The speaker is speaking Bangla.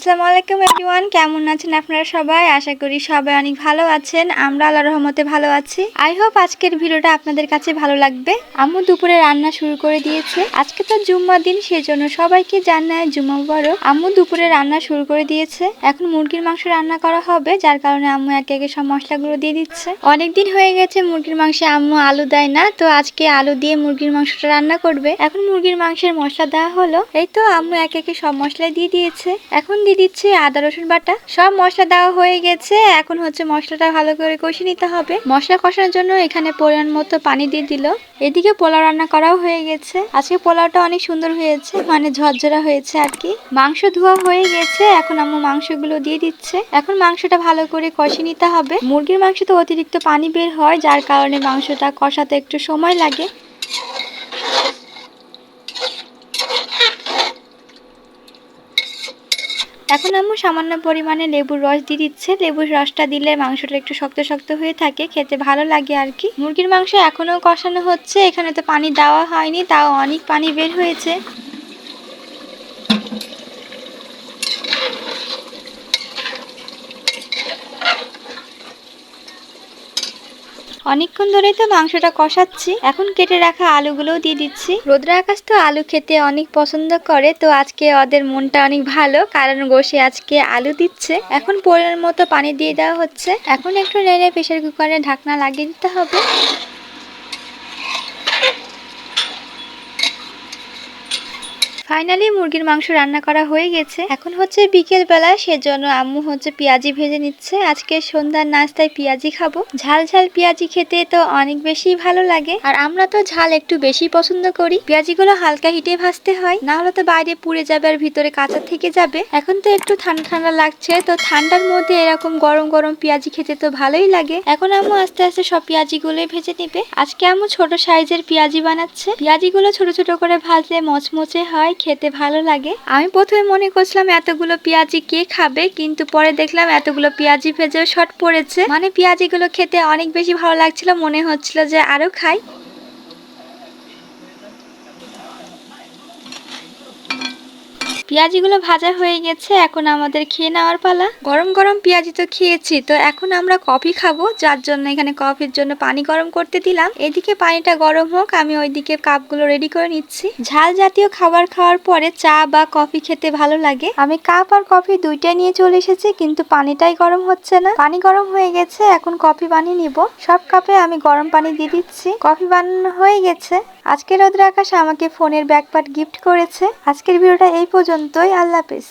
আসসালামু আলাইকুম এভরিওয়ান কেমন আছেন আপনারা সবাই? আশা করি সবাই অনেক ভালো আছেন। আমরা আল্লাহ রহমতে ভালো আছি। আই হোপ আজকের ভিডিওটা আপনাদের কাছে ভালো লাগবে। আম্মু দুপুরে রান্না শুরু করে দিয়েছে। আজকে তো জুম্মা দিন, সেজন্য সবাইকে জানায় জুম্মা বড় আম্মু দুপুরে রান্না শুরু করে দিয়েছে। এখন মুরগির মাংস রান্না করা হবে, যার কারণে আম্মু একে একে সব মশলাগুলো দিয়ে দিচ্ছে। অনেকদিন হয়ে গেছে মুরগির মাংসে আম্মু আলু দেয় না, তো আজকে আলু দিয়ে মুরগির মাংসটা রান্না করবে। এখন মুরগির মাংসের মশলা দেওয়া হলো। এই তো আম্মু একে একে সব মশলা দিয়ে দিয়েছে। এখন দিয়ে দিচ্ছে আদা, রসুন বাটা। সব মশলা দেওয়া হয়ে গেছে। এখন হচ্ছে মশলাটা ভালো করে কষে নিতে হবে। মশলা কষানোর জন্য এখানে পরিমাণ মতো পানি দিয়ে দিল। এদিকে পোলাও রান্না করাও হয়ে গেছে। আজকে পোলাওটা অনেক সুন্দর হয়েছে মানে ঝরঝরা হয়েছে আর কি। মাংস ধোয়া হয়ে গেছে, এখন আম্মু মাংসগুলো দিয়ে দিচ্ছে। এখন মাংসটা ভালো করে কষে নিতে হবে। মুরগির মাংস তো অতিরিক্ত পানি বের হয়, যার কারণে মাংসটা কষাতে একটু সময় লাগে। এখন আম্মু সামান্য পরিমাণে লেবুর রস দিয়ে দিচ্ছে। লেবুর রসটা দিলে মাংসটা একটু শক্ত শক্ত হয়ে থাকে, খেতে ভালো লাগে আর কি। মুরগির মাংস এখনও কষানো হচ্ছে, এখানে তো পানি দেওয়া হয়নি, তাও অনেক পানি বের হয়েছে। অনেকক্ষণ ধরেই তো মাংসটা কষাচ্ছি। এখন কেটে রাখা আলুগুলোও দিয়ে দিচ্ছি। রোদ্রা আকাশ তো আলু খেতে অনেক পছন্দ করে, তো আজকে ওদের মনটা অনেক ভালো, কারণ গোসে আজকে আলু দিচ্ছে। এখন পরিমাণ মতো পানি দিয়ে দেওয়া হচ্ছে। এখন একটু নেড়ে প্রেশার কুকারে ঢাকনা লাগিয়ে দিতে হবে। ফাইনালি মুরগির মাংস রান্না করা হয়ে গেছে। এখন হচ্ছে বিকেল বেলা সেজন্য আম্মু হচ্ছে পেঁয়াজি ভেজে নিচ্ছে। আজকে সন্ধ্যার নাস্তায় পেঁয়াজি খাব। ঝাল ঝাল পেঁয়াজি খেতে তো অনেক বেশি ভালো লাগে। আর আমরা তো ঝাল একটু বেশি পছন্দ করি। পেঁয়াজিগুলো হালকা হিটে ভাজতে হয়। না হলে তো বাইরে পুড়ে যাবে আর ভিতরে কাঁচা থেকে যাবে। এখন তো একটু ঠান্ডা ঠান্ডা লাগছে। তো ঠান্ডার মধ্যে এরকম গরম গরম পেঁয়াজি খেতে তো ভালোই লাগে। এখন আম্মু আস্তে আস্তে সব পেঁয়াজিগুলোই ভেজে নিবে। আজকে আম্মু ছোট সাইজের পেঁয়াজি বানাচ্ছে। পেঁয়াজিগুলো ছোট ছোট করে ভাজলে মচমচে হয়। খেতে ভালো লাগে। আমি প্রথমে মনে করছিলাম এতগুলো পেঁয়াজি কে খাবে, কিন্তু পরে দেখলাম এতগুলো পেঁয়াজি ভেজে শট পড়েছে। মানে পেঁয়াজিগুলো খেতে অনেক বেশি ভালো লাগছিল, মনে হচ্ছিল যে আরও খাই। পেঁয়াজিগুলো ভাজা হয়ে গেছে, এখন আমাদের খেয়ে নেওয়ার পালা। গরম গরম পেঁয়াজি তো খেয়েছি, তো এখন আমরা কফি খাব, যার জন্য এখানে কফির জন্য পানি গরম করতে দিলাম। এদিকে পানিটা গরম হোক, আমি ওইদিকে কাপগুলো রেডি করে নিচ্ছি। ঝাল জাতীয় খাবার খাওয়ার পরে চা বা কফি খেতে ভালো লাগে। আমি কাপ আর কফি দুইটা নিয়ে চলে এসেছি, কিন্তু পানিটাই গরম হচ্ছে না। পানি গরম হয়ে গেছে, এখন কফি বানিয়ে নিব। সব কাপে আমি গরম পানি দিয়ে দিচ্ছি। কফি বানানো হয়ে গেছে। আজকের রোদ্র আকাশ আমাকে ফোনের ব্যাকপার্ট গিফট করেছে। আজকের ভিডিওটা এই পর্যন্তই। আল্লাহ হাফেজ।